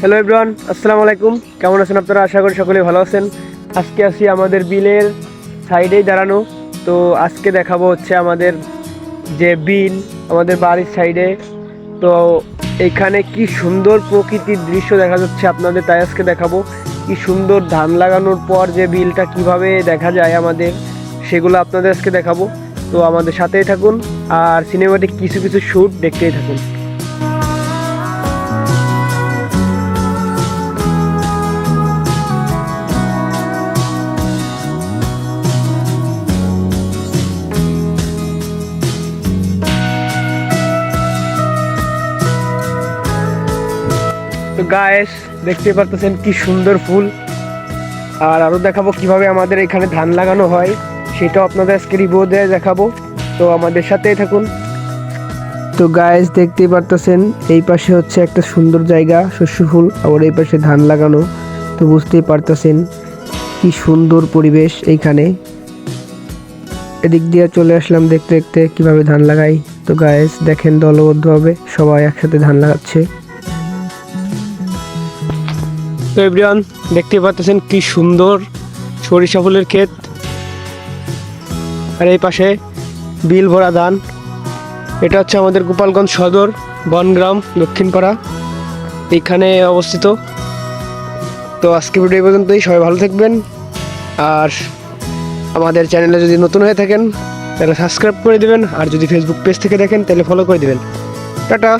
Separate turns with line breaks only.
Hello everyone আসসালামু আলাইকুম কেমন আছেন আপনারা? আশা করি সকলেই ভালো আছেন। আজকে আসি আমাদের বিলের সাইডেই দাঁড়ানো। তো আজকে দেখাবো হচ্ছে আমাদের যে বিল আমাদের বাড়ির সাইডে। তো এখানে কি সুন্দর প্রকৃতির দৃশ্য দেখা যাচ্ছে আপনাদের, তাই আজকে দেখাবো। কি সুন্দর ধান লাগানোর পর যে বিলটা কীভাবে দেখা যায় আমাদের, সেগুলো আপনাদের আজকে দেখাবো। তো আমাদের সাথেই থাকুন, আর সিনেমাটিক কিছু কিছু শ্যুট দেখতেই থাকুন। তো গায়েস দেখতে পারতেছেন কি সুন্দর ফুল। আর আরও দেখাবো কীভাবে আমাদের এখানে ধান লাগানো হয়, সেটাও আপনাদের আজকে রিভিউ দিয়ে দেখাবো। তো আমাদের সাথেই থাকুন। তো গায়েস দেখতেই পারতেছেন, এই পাশে হচ্ছে একটা সুন্দর জায়গা, শস্য ফুল, আবার এই পাশে ধান লাগানো। তো বুঝতেই পারতেছেন কি সুন্দর পরিবেশ এইখানে। এদিক দিয়ে চলে আসলাম দেখতে দেখতে কীভাবে ধান লাগাই। তো গায়েস দেখেন দলবদ্ধভাবে সবাই একসাথে ধান লাগাচ্ছে। তো এভরিওয়ান দেখতে পাচ্ছেন কি সুন্দর সরিষা ফুলের ক্ষেত। আর এই পাশে বিল ভরা ধান। এটা হচ্ছে আমাদের গোপালগঞ্জ সদর, বনগ্রাম, দক্ষিণপাড়া। এইখানে অবস্থিত। তো আজকে ভিডিও পর্যন্তই, সবাই ভালো থাকবেন। আর আমাদের চ্যানেলে যদি নতুন হয়ে থাকেন, তাহলে সাবস্ক্রাইব করে দেবেন। আর যদি ফেসবুক পেজ থেকে দেখেন, তাহলে ফলো করে দেবেন। টাটা!